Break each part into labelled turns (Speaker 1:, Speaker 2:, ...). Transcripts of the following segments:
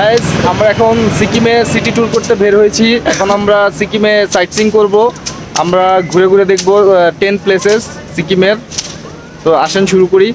Speaker 1: Guys আমরা এখন সিকিমে সিটি ট্যুর করতে বের হয়েছি। এখন আমরা সিকিমে সাইট সিং করব। আমরা ঘুরে ঘুরে দেখব টেন প্লেসেস সিকিমের। তো আসেন শুরু করি।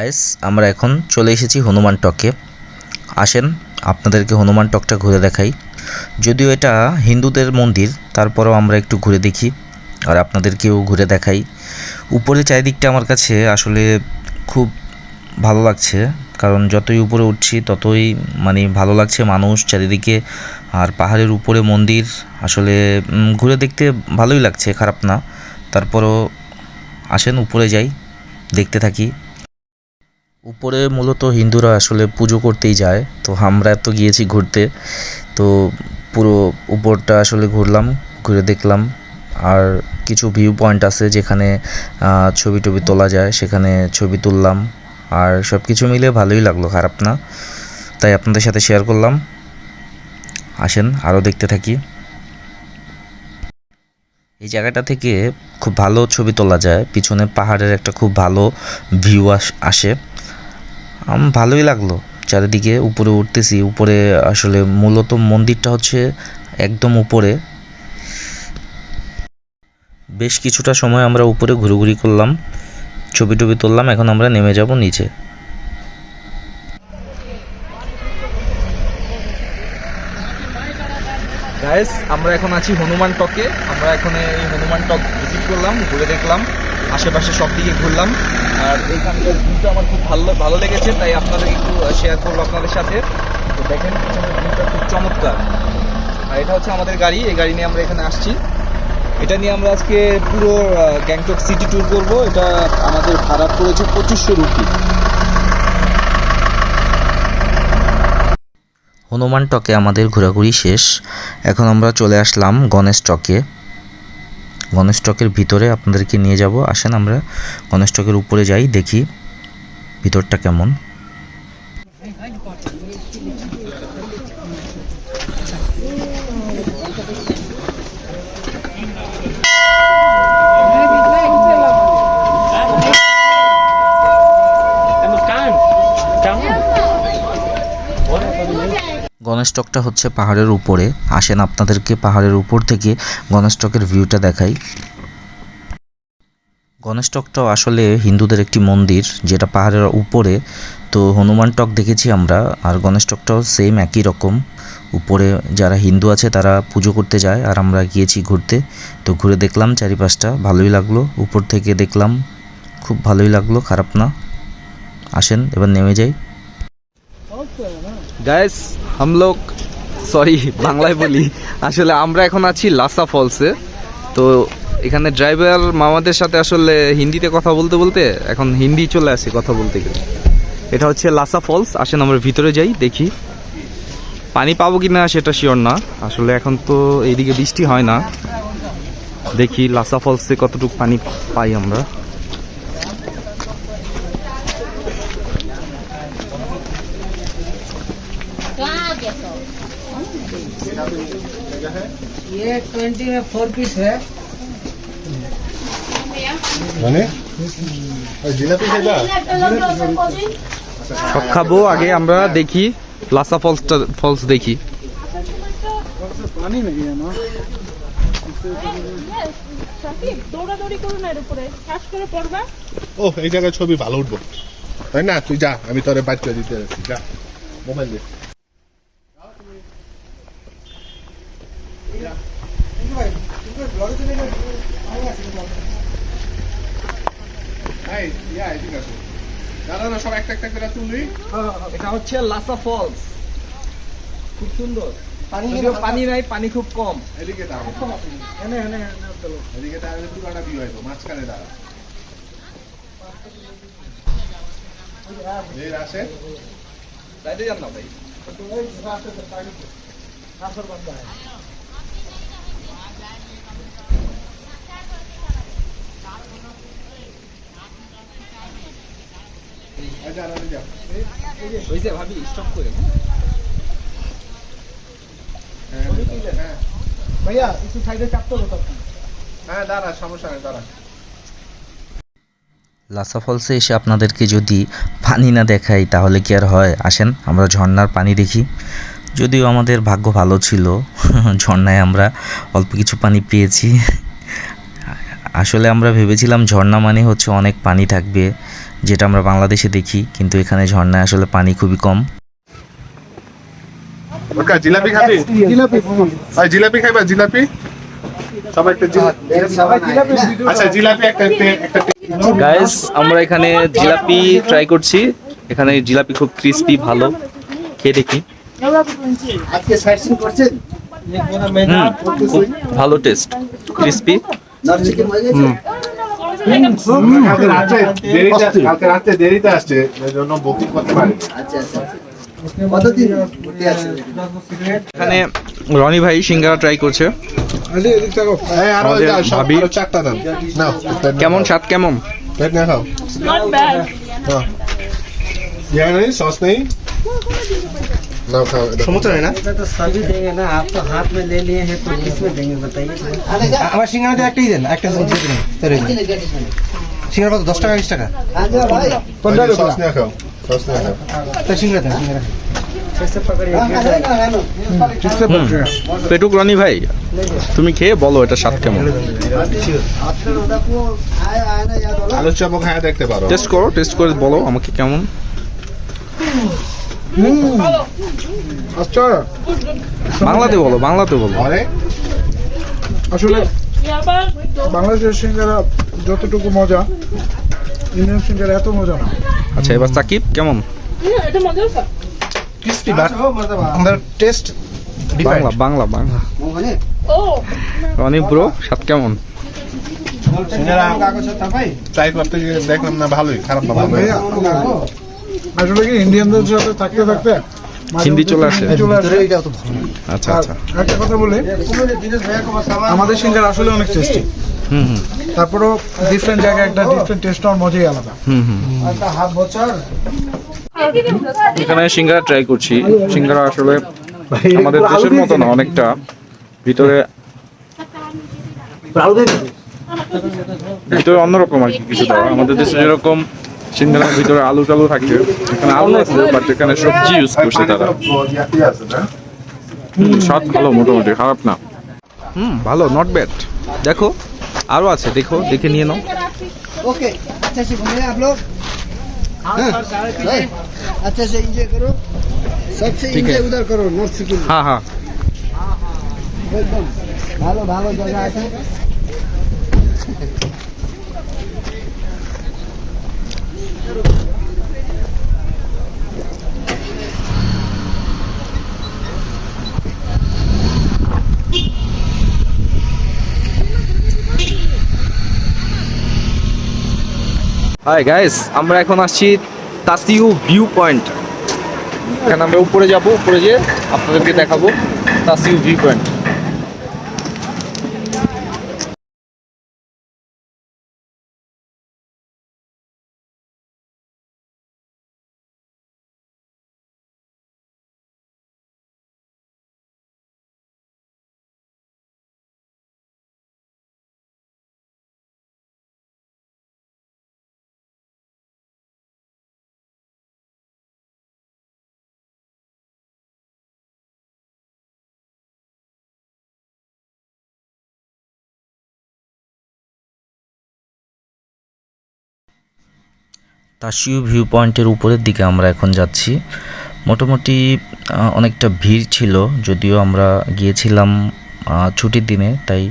Speaker 2: গাইস আমরা এখন চলে এসেছি হনুমান টকে। আসেন, আপনাদেরকে হনুমান টকটা ঘুরে দেখাই। যদিও এটা হিন্দুদের মন্দির, তারপরেও আমরা একটু ঘুরে দেখি আর আপনাদেরকেও ঘুরে দেখাই। উপরে চারিদিকটা আমার কাছে আসলে খুব ভালো লাগছে, কারণ যতই উপরে উঠছি, ততই মানে ভালো লাগছে মানুষ চারিদিকে। আর পাহাড়ের উপরে মন্দির, আসলে ঘুরে দেখতে ভালোই লাগছে, খারাপ না। তারপরও আসেন, উপরে যাই, দেখতে থাকি। উপরে মূলত হিন্দুরা আসলে পুজো করতেই যায়। তো আমরা তো গিয়েছি ঘুরতে। তো পুরো উপরটা আসলে ঘুরলাম, ঘুরে দেখলাম। আর কিছু ভিউ পয়েন্ট আছে যেখানে ছবি টবি তোলা যায়, সেখানে ছবি তুললাম। আর সব কিছু মিলে ভালোই লাগল, খারাপ না। তাই আপনাদের সাথে শেয়ার করলাম। আসেন আরও দেখতে থাকি। এই জায়গাটা থেকে খুব ভালো ছবি তোলা যায়। পিছনে পাহাড়ের একটা খুব ভালো ভিউ আসে। আম, ভালোই লাগল। চারিদিকে উপরে উঠতেছি, উপরে আসলে মূলত মন্দিরটা হচ্ছে একদম উপরে। বেশ কিছুটা সময় আমরা উপরে ঘুরোঘুরি করলাম, ছবি টবি তুললাম, এখন আমরা নেমে যাব নিচে।
Speaker 1: আমরা এখন আছি হনুমান টকে। আমরা এখন এই হনুমান টক ভিজিট করলাম, ঘুরে দেখলাম। আশেপাশে সব দিকে ঘুরলাম। আর এইখানকার ভিউটা আমার খুব ভালো ভালো লেগেছে, তাই আপনাদের একটু শেয়ার করব আপনাদের সাথে। তো দেখেন পিছনের ভিউটা খুব চমৎকার। আর এটা হচ্ছে আমাদের গাড়ি, এই গাড়ি নিয়ে আমরা এখানে আসছি। এটা নিয়ে আমরা আজকে পুরো গ্যাংটক সিটি ট্যুর করব। এটা আমাদের ভাড়া পড়েছে পঁচিশশো রুপি।
Speaker 2: হনুমান টকে আমাদের ঘোরাঘুরি শেষ। এখন আমরা চলে আসলাম গণেশ টকে। গণেশ টকের ভিতরে আপনাদেরকে নিয়ে যাব। আসেন আমরা গণেশটকের উপরে যাই দেখি ভিতরটা কেমন। গণেশ টকটা হচ্ছে পাহাড়ের উপরে। আসেন আপনাদেরকে পাহাড়ের উপর থেকে গণেশ টকের ভিউটা দেখাই। গণেশ টকটাও আসলে হিন্দুদের একটি মন্দির, যেটা পাহাড়ের উপরে। তো হনুমান টক দেখেছি আমরা, আর গণেশ টকটাও সেম একই রকম। উপরে যারা হিন্দু আছে তারা পুজো করতে যায়, আর আমরা গিয়েছি ঘুরতে। তো ঘুরে দেখলাম চারিপাশটা, ভালোই লাগল। উপর থেকে দেখলাম, খুব ভালোই লাগল, খারাপ না। আসেন, এবার নেমে যাই।
Speaker 1: গাইস हम लोग সরি বাংলায় বলি আসলে আমরা এখন আছি লাসা ফলসে তো এখানে ড্রাইভার মামাদের সাথে আসলে হিন্দিতে কথা বলতে বলতে এখন হিন্দি চলে আসে কথা বলতে গেলে এটা হচ্ছে লাসা ফলস আসেন আমরা ভিতরে যাই দেখি পানি পাবো কি না সেটা শিওর না আসলে এখন তো এইদিকে বৃষ্টি হয় না দেখি লাসা ফলসে কতটুকু পানি পাই আমরা
Speaker 3: ये ट्वेंटी में फोर पीस है
Speaker 4: মানে ওই জিলাপি খাইবা
Speaker 1: সব খাবো আগে আমরা দেখি লাসা ফলসটা ফলস দেখি
Speaker 5: সাকিব দৌড়াদৌড়ি করো না এর উপরে শ্বাস করে পড়বা
Speaker 4: ও এই জায়গায় ছবি ভালো উঠবো তাই না তুই যা আমি তোরে বাইক করে দিতে যাচ্ছি যা মোবাইল দে সব একটা একটা করে তুলবি
Speaker 1: এটা হচ্ছে লাসা ফলস। খুব সুন্দর। যদিও পানি নাই পানি খুব কম।
Speaker 4: এদিকে দাঁড়া এদিকে দাঁড়ালে পুরোটা ভিউ হইব মাঝখানে দাঁড়া। এই আসে
Speaker 1: সাইডে যান না ভাই।
Speaker 4: এই যা,
Speaker 2: লাসা ফলসে এসে আপনাদেরকে যদি পানি না দেখাই তাহলে কি আর হয়? আসেন আমরা ঝর্নার পানি দেখি। যদিও আমাদের ভাগ্য ভালো ছিল ঝর্নায় আমরা অল্প কিছু পানি পেয়েছি। আসলে আমরা ভেবেছিলাম ঝর্ণা মানে হচ্ছে অনেক পানি থাকবে। যেটা আমরা বাংলাদেশে দেখি কিন্তু এখানে ঝর্ণায় আসলে পানি খুবই কম।
Speaker 4: জিলাপি খাবি? জিলাপি। জিলাপি খাইবা? জিলাপি? জিলাপি। আচ্ছা
Speaker 1: গাইস আমরা এখানে জিলাপি ট্রাই করছি। এখানে জিলাপি খুব ক্রিস্পি ভালো। খেয়ে দেখি। ভালো টেস্ট ক্রিস্পি
Speaker 4: কালকে রাতে দেরিতে কালকে রাতে দেরিতে আসছে জন্য বুকিং করতে পারি
Speaker 3: আচ্ছা আচ্ছা
Speaker 1: এখানে রনি ভাই সিঙ্গারা ট্রাই করছে কেমন স্বাদ কেমন
Speaker 4: সস নেই? নাও খাও সমস্যা নেই না
Speaker 3: तो सभी देंगे ना आप तो हाथ में ले लिए हैं तो किसमें देंगे बताइए
Speaker 6: আমার সিঙ্গারাতে একটাই দেন একটা দিয়ে দিন তোর সিঙ্গারা কত দশ টাকা বিশ টাকা
Speaker 3: भाई
Speaker 4: সস না খাও সস না খাও
Speaker 6: তো সিঙ্গারা দেন সিঙ্গারা
Speaker 3: कैसे पकड़िए
Speaker 1: হুম পেটুক রনি ভাই তুমি খেয়ে বলো এটা স্বাদ কেমন
Speaker 3: आपका उधर को आया आया ना याद होगा
Speaker 4: আলুর চপও খায় দেখতে পারো
Speaker 1: টেস্ট করো টেস্ট করে বলো আমাকে কেমন
Speaker 6: আচ্ছা
Speaker 1: বাংলাতে বলো বাংলাতে বলো।
Speaker 6: আসলে বাংলাদেশের সিঙ্গারা যতটুকু মজা ইন্ডিয়ান সিঙ্গারা এত মজা না।
Speaker 1: আচ্ছা এবার সাকিব কেমন?
Speaker 6: Crispy
Speaker 1: but taste Bangla
Speaker 3: Bangla
Speaker 5: Bangla.
Speaker 1: অনেক ব্রো স্বাদ কেমন?
Speaker 4: ট্রাই করতে দেখলাম না ভালোই খারাপ না ভালো।
Speaker 6: আসলে কি ইন্ডিয়ানদের সাথে থাকতে থাকতে
Speaker 1: হিন্দি চলে আসে। আচ্ছা আচ্ছা।
Speaker 6: একটা কথা বলি আমাদের সিঙ্গারা আসলে অনেক টেস্টি
Speaker 1: হুম হুম।
Speaker 6: তারপরেও ডিফারেন্ট জায়গায় একটা ডিফারেন্ট টেস্ট আর মজাই আলাদা।
Speaker 1: হুম হুম।
Speaker 6: হাফ বছর।
Speaker 1: এখানে সিঙ্গারা ট্রাই করছি। সিঙ্গারা আসলে আমাদের দেশের মতো না অনেকটা। ভিতরে ভিতরে অন্যরকম আর কি কিছুটা। আমাদের দেশে যেরকম সিঙ্গারার ভিতরে আলু টালু থাকে। এখানে আলু আছে বাট এখানে সবজি ইউজ করছে তারা। স্বাদ ভালো মোটামুটি খারাপ না। হুম ভালো নট ব্যাড দেখো আরও আছে দেখো দেখে নিয়ে নাও।
Speaker 3: ওকে আচ্ছা সে ঘুমিয়ে আপ হ্যাঁ, আচ্ছা
Speaker 1: সে এনজয়
Speaker 3: করো। এনজয় উদার করো নর্থ সিকিম
Speaker 1: হ্যাঁ হ্যাঁ।
Speaker 3: একদম ভালো ভালো জায়গা আছে।
Speaker 1: হাই গাইস আমরা এখন আসছি তাসিউ ভিউ পয়েন্ট এখানে আমরা উপরে যাব, উপরে যেয়ে আপনাদেরকে দেখাবো তাসিউ ভিউ পয়েন্ট
Speaker 2: তাসিউ ভিউ পয়েন্টের উপরের দিকে আমরা এখন যাচ্ছি। মোটামুটি অনেকটা ভিড় ছিল, যদিও আমরা গিয়েছিলাম ছুটির দিনে, তাই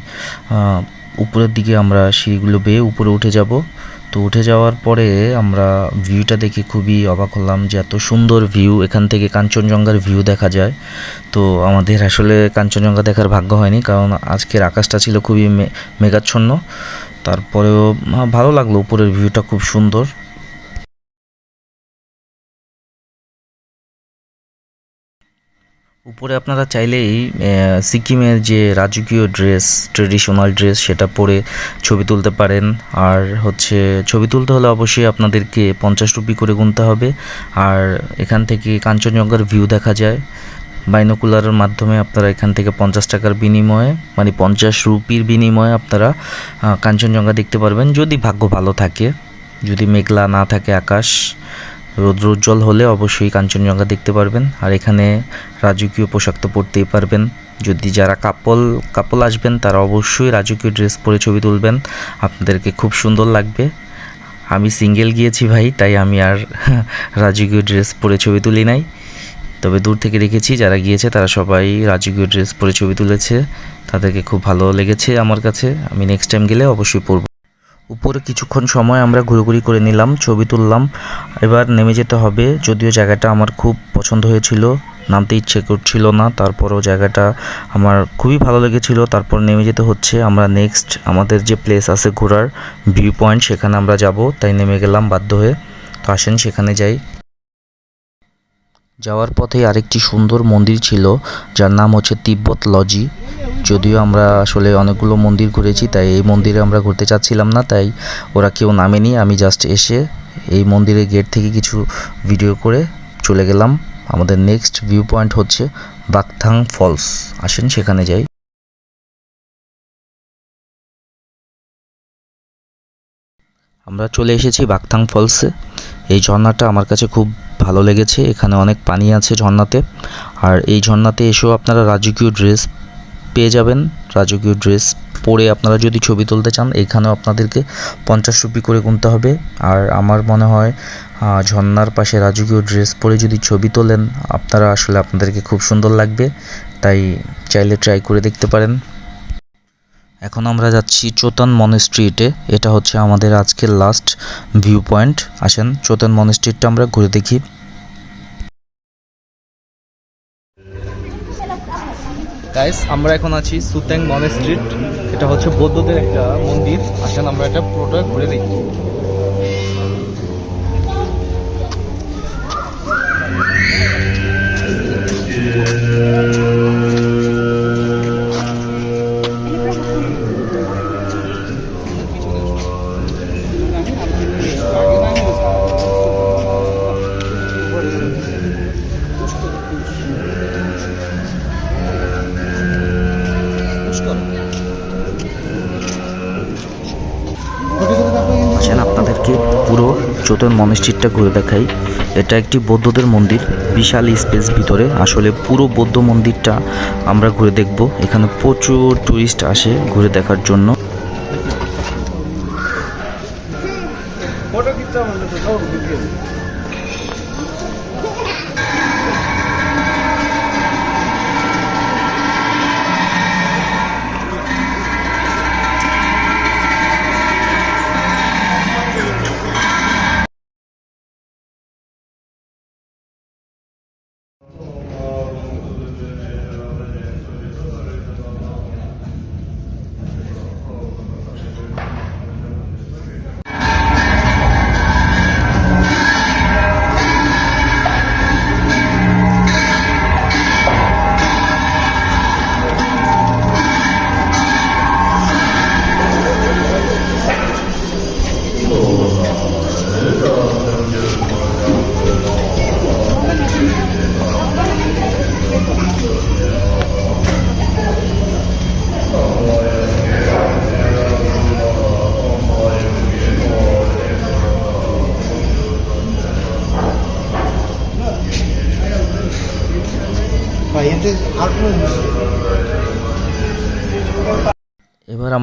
Speaker 2: উপরের দিকে আমরা সিঁড়িগুলো বেয়ে উপরে উঠে যাব। তো উঠে যাওয়ার পরে আমরা ভিউটা দেখে খুবই অবাক হলাম যে এত সুন্দর ভিউ এখান থেকে কাঞ্চনজঙ্ঘার ভিউ দেখা যায়। তো আমাদের আসলে কাঞ্চনজঙ্ঘা দেখার ভাগ্য হয়নি, কারণ আজকের আকাশটা ছিল খুবই মেঘাচ্ছন্ন। তারপরেও ভালো লাগল উপরের ভিউটা খুব সুন্দর। উপরে আপনারা চাইলেই সিকিমের যে রাজকীয় ড্রেস, ট্রেডিশনাল ড্রেস সেটা পরে ছবি তুলতে পারেন। আর হচ্ছে, ছবি তুলতে হলে অবশ্যই আপনাদেরকে পঞ্চাশ রুপি করে গুনতে হবে। আর এখান থেকে কাঞ্চনজঙ্ঘার ভিউ দেখা যায়। বাইনোকুলারের মাধ্যমে আপনারা এখান থেকে পঞ্চাশ টাকার বিনিময়ে মানে পঞ্চাশ রুপির বিনিময়ে আপনারা কাঞ্চনজঙ্ঘা দেখতে পারবেন। যদি ভাগ্য ভালো থাকে, যদি মেঘলা না থাকে আকাশ রৌদ্র উজ্জ্বল হলে অবশ্যই কাঞ্চনজঙ্ঘা দেখতে পারবেন। আর এখানে রাজকীয় পোশাক তো পরতেই পারবেন। যদি যারা কাপল কাপল আসবেন, তারা অবশ্যই রাজকীয় ড্রেস পরে ছবি তুলবেন। আপনাদেরকে খুব সুন্দর লাগবে। আমি সিঙ্গেল গিয়েছি ভাই, তাই আমি আর রাজকীয় ড্রেস পরে ছবি তুলি নাই। তবে দূর থেকে দেখেছি, যারা গিয়েছে, তারা সবাই রাজকীয় ড্রেস পরে ছবি তুলেছে। তাদেরকে খুব ভালো লেগেছে আমার কাছে। আমি নেক্সট টাইম গেলে অবশ্যই পরব। উপরে কিছুক্ষণ সময় আমরা ঘুরোঘুরি করে নিলাম, ছবি তুললাম। এবার নেমে যেতে হবে, যদিও জায়গাটা আমার খুব পছন্দ হয়েছিল, নামতে ইচ্ছে করছিল না, তারপরও জায়গাটা আমার খুবই ভালো লেগেছিল, তারপর নেমে যেতে হচ্ছে। আমরা নেক্সট আমাদের যে প্লেস আছে ঘোরার ভিউ পয়েন্ট সেখানে আমরা যাব, তাই নেমে গেলাম বাধ্য হয়ে। তো আসেন, সেখানে যাই। যাওয়ার পথে আরেকটি সুন্দর মন্দির ছিল, যার নাম হচ্ছে তিব্বত লজি। যদিও আমরা আসলে অনেকগুলো মন্দির ঘুরেছি, তাই এই মন্দিরে আমরা ঘুরতে চাচ্ছিলাম না, তাই ওরা কেউ নামেনি। আমি জাস্ট এসে এই মন্দিরের গেট থেকে কিছু ভিডিও করে চলে গেলাম। আমাদের নেক্সট ভিউ পয়েন্ট হচ্ছে বাকথাং ফলস আসেন সেখানে যাই। আমরা চলে এসেছি বাকথাং ফলসে এই ঝর্ণাটা আমার কাছে খুব ভালো লেগেছে এখানে অনেক পানি আছে ঝর্ণাতে। আর এই ঝর্ণাতে এসেও আপনারা রাজকীয় ড্রেস পেয়ে যাবেন। রাজকীয় ড্রেস পরে আপনারা যদি ছবি তুলতে চান এখানেও আপনাদেরকে পঞ্চাশ রুপি করে গুনতে হবে। আর আমার মনে হয় আহ, ঝর্ণার পাশে রাজকীয় ড্রেস পরে যদি ছবি তোলেন আপনারা আসলে আপনাদেরকে খুব সুন্দর লাগবে। তাই চাইলে ট্রাই করে দেখতে পারেন। এখন আমরা যাচ্ছি চোতন মনেস্ট্রিটে এটা হচ্ছে আমাদের আজকের লাস্ট ভিউ পয়েন্ট আসেন, চোতন মনেস্ট্রিটটা আমরা ঘুরে দেখি।
Speaker 1: গাইস আমরা এখন আছি সুতেং মনেস্ট্রিট এটা হচ্ছে বৌদ্ধদের একটা মন্দির। আসেন, আমরা এটা পুরোটা ঘুরে দেখি।
Speaker 2: পুরো চোতন মনেস্ট্রিটটা ঘুরে দেখাই। এটা একটি বৌদ্ধদের মন্দির, বিশাল স্পেস ভিতরে। আসলে পুরো বৌদ্ধ মন্দিরটা আমরা ঘুরে দেখব। এখানে প্রচুর টুরিস্ট আসে ঘুরে দেখার জন্য।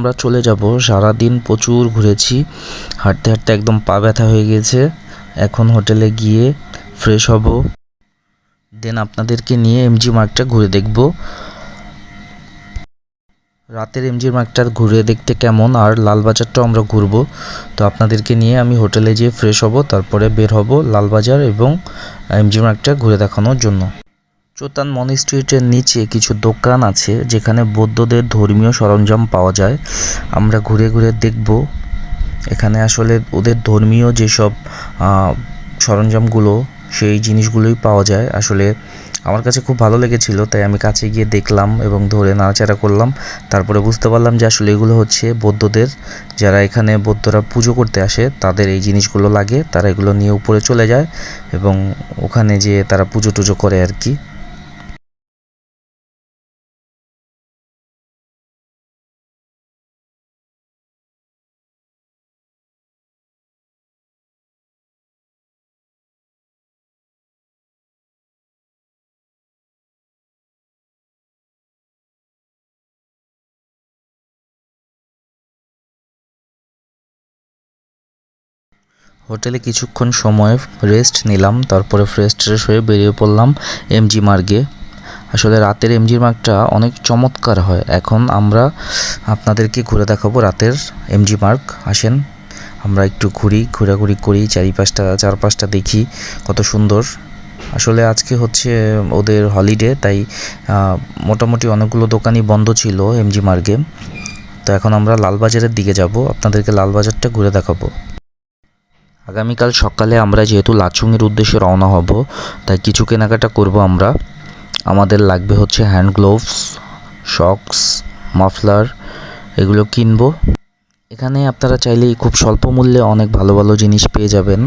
Speaker 2: আমরা চলে যাব। সারাদিন প্রচুর ঘুরেছি। হাঁটতে হাঁটতে একদম পা ব্যথা হয়ে গেছে এখন হোটেলে গিয়ে ফ্রেশ হব। দেন আপনাদেরকে নিয়ে এমজি মার্কটা ঘুরে দেখব। রাতের এমজি মার্কটা ঘুরে দেখতে কেমন? আর লালবাজারটাও আমরা ঘুরবো। তো আপনাদেরকে নিয়ে আমি হোটেলে যেয়ে ফ্রেশ হব, তারপরে বের হব লালবাজার এবং এমজি মার্কটা ঘুরে দেখানোর জন্য। চোতান মনি স্ট্রিটের নিচে কিছু দোকান আছে, যেখানে বৌদ্ধদের ধর্মীয় সরঞ্জাম পাওয়া যায়। আমরা ঘুরে ঘুরে দেখব। এখানে আসলে ওদের ধর্মীয় যেসব সরঞ্জামগুলো, সেই জিনিসগুলোই পাওয়া যায়। আসলে আমার কাছে খুব ভালো লেগেছিল, তাই আমি কাছে গিয়ে দেখলাম এবং ধরে নাড়াচাড়া করলাম। তারপরে বুঝতে পারলাম যে আসলে এগুলো হচ্ছে বৌদ্ধদের। যারা এখানে বৌদ্ধরা পুজো করতে আসে, তাদের এই জিনিসগুলো লাগে। তারা এগুলো নিয়ে উপরে চলে যায় এবং ওখানে যেয়ে তারা পুজো টুজো করে আর কি। হোটেলে কিছুক্ষণ সময় রেস্ট নিলাম, তারপরে ফ্রেশ ট্রেশ হয়ে বেরিয়ে পড়লাম এমজি মার্গে আসলে রাতের এমজি মার্গটা অনেক চমৎকার হয়। এখন আমরা আপনাদেরকে ঘুরে দেখাবো রাতের এমজি মার্গ আসেন, আমরা একটু ঘুরি, ঘোরাঘুরি করি, চারিপাশটা, চারপাশটা দেখি কত সুন্দর। আসলে আজকে হচ্ছে ওদের হলিডে তাই মোটামুটি অনেকগুলো দোকানই বন্ধ ছিল এমজি মার্গে তো এখন আমরা লালবাজারের দিকে যাব। আপনাদেরকে লালবাজারটা ঘুরে দেখাবো। আগামীকাল সকালে আমরা যেহেতু লাচুংয়ের উদ্দেশ্যে রওনা হব, তাই কিছু কেনাকাটা করব আমরা। আমাদের লাগবে হচ্ছে হ্যান্ড গ্লোভস শক্স মাফলার, এগুলো কিনব। এখানে আপনারা চাইলেই খুব স্বল্প মূল্যে অনেক ভালো ভালো জিনিস পেয়ে যাবেন।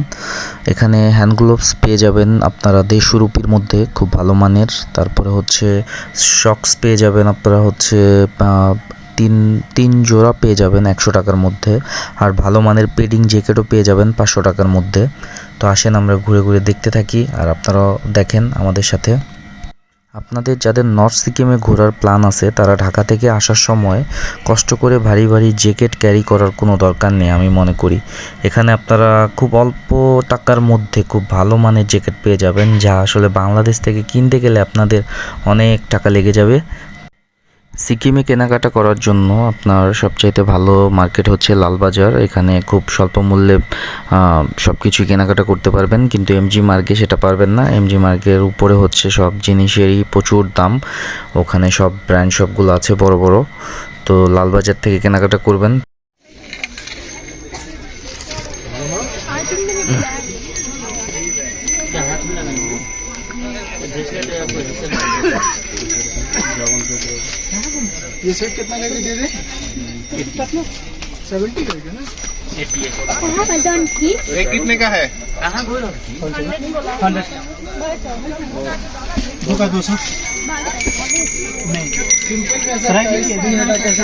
Speaker 2: এখানে হ্যান্ড গ্লোভস পেয়ে যাবেন আপনারা দেড়শো রুপির মধ্যে, খুব ভালো মানের। তারপরে হচ্ছে শক্স পেয়ে যাবেন আপনারা হচ্ছে তিন তিন জোড়া পেয়ে যাবেন একশো টাকার মধ্যে। আর ভালো মানের পেডিং জ্যাকেটও পেয়ে যাবেন পাঁচশো টাকার মধ্যে। তো আসেন আমরা ঘুরে ঘুরে দেখতে থাকি, আর আপনারাও দেখেন আমাদের সাথে। আপনাদের যাদের নর্থ সিকিমে ঘোরার প্ল্যান আছে, তারা ঢাকা থেকে আসার সময় কষ্ট করে ভারী ভারী জ্যাকেট ক্যারি করার কোনো দরকার নেই, আমি মনে করি। এখানে আপনারা খুব অল্প টাকার মধ্যে খুব ভালো মানের জ্যাকেট পেয়ে যাবেন, যা আসলে বাংলাদেশ থেকে কিনতে গেলে আপনাদের অনেক টাকা লেগে যাবে। সিকিমে কেনাকাটা করার জন্য আপনার সবচাইতে ভালো মার্কেট হচ্ছে লালবাজার। এখানে খুব স্বল্প মূল্যে সব কিছুই কেনাকাটা করতে পারবেন। কিন্তু এমজি মার্গে সেটা পারবেন না। এমজি মার্গের উপরে হচ্ছে সব জিনিসেরই প্রচুর দাম। ওখানে সব ব্র্যান্ড সবগুলো আছে বড় বড়। তো লালবাজার থেকে কেনাকাটা করবেন।
Speaker 3: ये सेट कितना लेके दे दे सेवेंटी का है ना
Speaker 4: ये कितने का है?
Speaker 3: दो का दो सौ। नहीं सिंपल कैसा प्राइस ये भी हटा कैसे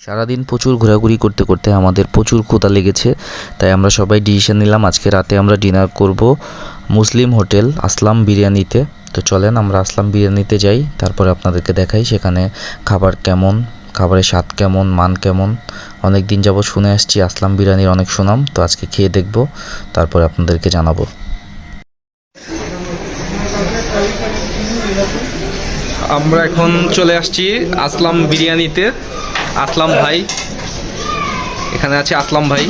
Speaker 2: সারাদিন প্রচুর ঘোরাঘুরি করতে করতে আমাদের প্রচুর ক্ষুধা লেগেছে তাই আমরা সবাই ডিসিশন নিলাম আজকে রাতে আমরা ডিনার করব মুসলিম হোটেল আসলাম বিরিয়ানিতে। তো চলেন আমরা আসলাম বিরিয়ানিতে যাই তারপরে আপনাদেরকে দেখাই সেখানে খাবার কেমন। খাবারের স্বাদ কেমন মান কেমন? অনেক দিন যাবত শুনে আসছি আসলাম বিরিয়ানির অনেক সুনাম তো আজকে খেয়ে দেখব তারপরে আপনাদেরকে জানাব।
Speaker 1: আমরা এখন চলে আসছি আসলাম বিরিয়ানিতে আসলাম ভাই। এখানে আছে আসলাম ভাই।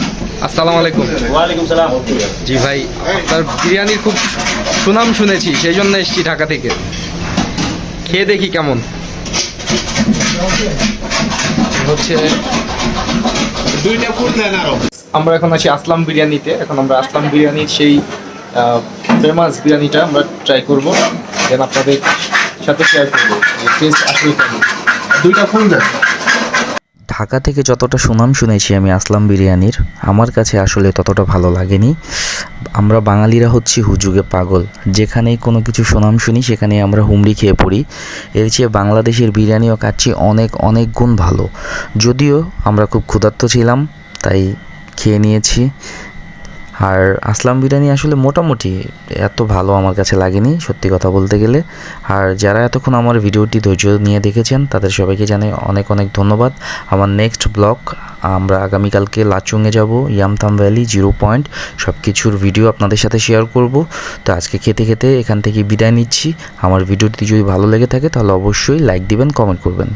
Speaker 1: আসসালামু আলাইকুম।
Speaker 7: ওয়ালাইকুম সালাম।
Speaker 1: জি ভাই আপনার বিরিয়ানির খুব সুনাম শুনেছি সেই জন্য এসেছি ঢাকা থেকে। খেয়ে দেখি কেমন। হচ্ছে
Speaker 4: দুইটা ফুল নেন আরও।
Speaker 1: আমরা এখন আছি আসলাম বিরিয়ানিতে। এখন আমরা আসলাম বিরিয়ানির সেই ফেমাস বিরিয়ানিটা আমরা ট্রাই করব। দেন আপনাদের সাথে শেয়ার করব। টেস্ট আসলে কেমন?
Speaker 4: দুইটা ফুল দেন
Speaker 2: ঢাকা থেকে যতটা সুনাম শুনেছি আমি আসলাম বিরিয়ানির, আমার কাছে আসলে ততটা ভালো লাগেনি। আমরা বাঙালিরা হচ্ছি হুজুগে পাগল। যেখানেই কোনো কিছু সুনাম শুনি সেখানে আমরা হুমড়ি খেয়ে পড়ি। এর চেয়ে বাংলাদেশের বিরিয়ানিও কাচ্ছি অনেক অনেক গুণ ভালো। যদিও আমরা খুব ক্ষুধার্ত ছিলাম, তাই খেয়ে নিয়েছি। আর আসলাম বিরিয়ানি আসলে মোটামুটি এত ভালো আমার কাছে লাগেনি, সত্যি কথা বলতে গেলে। আর যারা এতক্ষণ আমার ভিডিওটি ধৈর্য নিয়ে দেখেছেন, তাদের সবাইকে জানাই অনেক অনেক ধন্যবাদ। আমার নেক্সট ব্লগ আমরা আগামীকালকে লাচুংয়ে যাব ইয়ামথাম ভ্যালি জিরো পয়েন্ট সব কিছুর ভিডিও আপনাদের সাথে শেয়ার করব। তো আজকে খেতে খেতে এখান থেকে বিদায় নিচ্ছি। আমার ভিডিওটি যদি ভালো লেগে থাকে, তাহলে অবশ্যই লাইক দিবেন কমেন্ট করবেন।